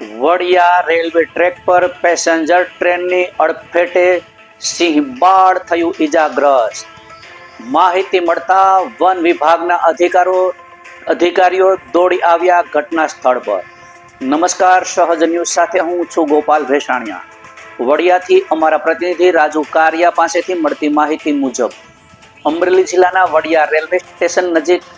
Vadia railway track પર passenger ટ્રેનની અડફેટે સિંહબાળ થયું ઈજાગ્રસ્ત. માહિતી મળતા વન વિભાગના અધિકારો અધિકારીઓ દોડી આવ્યા ઘટના સ્થળ પર. નમસ્કાર, સહજ ન્યૂઝ સાથે હું છું ગોપાલ ભેસાણિયા. વડિયાથી અમારા પ્રતિનિધિ રાજુ કારિયા પાસેથી મળતી માહિતી મુજબ, અમરેલી જિલ્લાના વડિયા રેલવે સ્ટેશન નજીક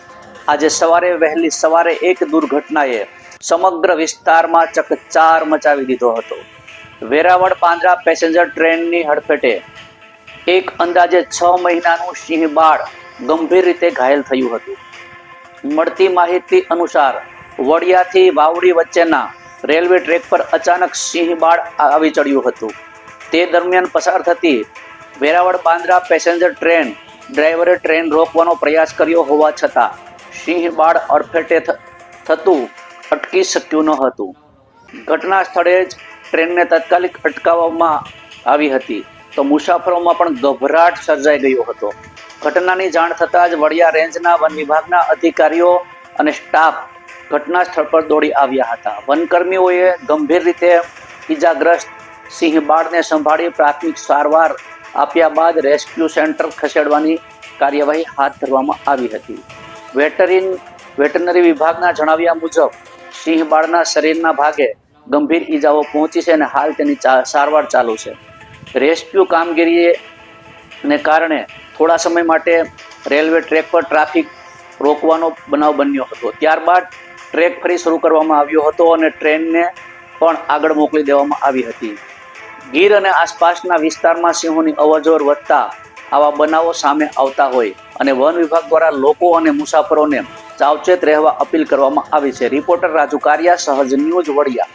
આજે સવારે વહેલી સવારે એક દુર્ઘટનાએ સમગ્ર વિસ્તારમાં ચકચાર મચાવી દીધો હતો. વેરાવળ પાંદરા પેસેન્જર ટ્રેનની હડફેટે એક અંદાજે છ મહિનાનું સિંહ બાળ ગંભીર રીતે ઘાયલ થયું હતું. મળતી માહિતી અનુસાર વડિયાથી વાવડી વચ્ચેના રેલવે ટ્રેક પર અચાનક સિંહ બાળ આવી ચડ્યું હતું. તે દરમિયાન પસાર થતી વેરાવળ બાંદ્રા પેસેન્જર ટ્રેન ડ્રાઈવરે ટ્રેન રોકવાનો પ્રયાસ કર્યો હોવા છતાં સિંહ બાળ અડફેટે થતું અટકી શક્યું ન હતું. ઘટના સ્થળે જ ટ્રેનને તાત્કાલિક અટકાવવામાં આવી હતી. તો મુસાફરોમાં પણ ગભરાટ સર્જાઈ ગયો હતો. ઘટનાની જાણ થતાં જ વડિયા રેન્જના વન વિભાગના અધિકારીઓ અને સ્ટાફ ઘટના સ્થળ પર દોડી આવ્યા હતા. વનકર્મીઓએ ગંભીર રીતે ઈજાગ્રસ્ત સિંહ બાળને સંભાળી પ્રાથમિક સારવાર આપ્યા બાદ રેસ્ક્યુ સેન્ટર ખસેડવાની કાર્યવાહી હાથ ધરવામાં આવી હતી. વેટરીન વેટરનરી વિભાગના જણાવ્યા મુજબ સિંહ બાળના શરીરના ભાગે ગંભીર ઈજાઓ પહોંચી છે અને હાલ તેની સારવાર ચાલુ છે. રેસ્ક્યુ કામગીરીને કારણે થોડા સમય માટે રેલવે ટ્રેક પર ટ્રાફિક રોકવાનો બનાવ બન્યો હતો. ત્યારબાદ ટ્રેક ફરી શરૂ કરવામાં આવ્યો હતો અને ટ્રેનને પણ આગળ મોકલી દેવામાં આવી હતી. ગીર અને આસપાસના વિસ્તારમાં સિંહોની અવરજવર વધતા આવા બનાવો સામે આવતા હોય અને વન વિભાગ દ્વારા લોકો અને મુસાફરોને સાવચેત રહેવા અપીલ કરવામાં આવી છે. રિપોર્ટર રાજુ કારિયા સહજ ન્યૂઝ વડિયા.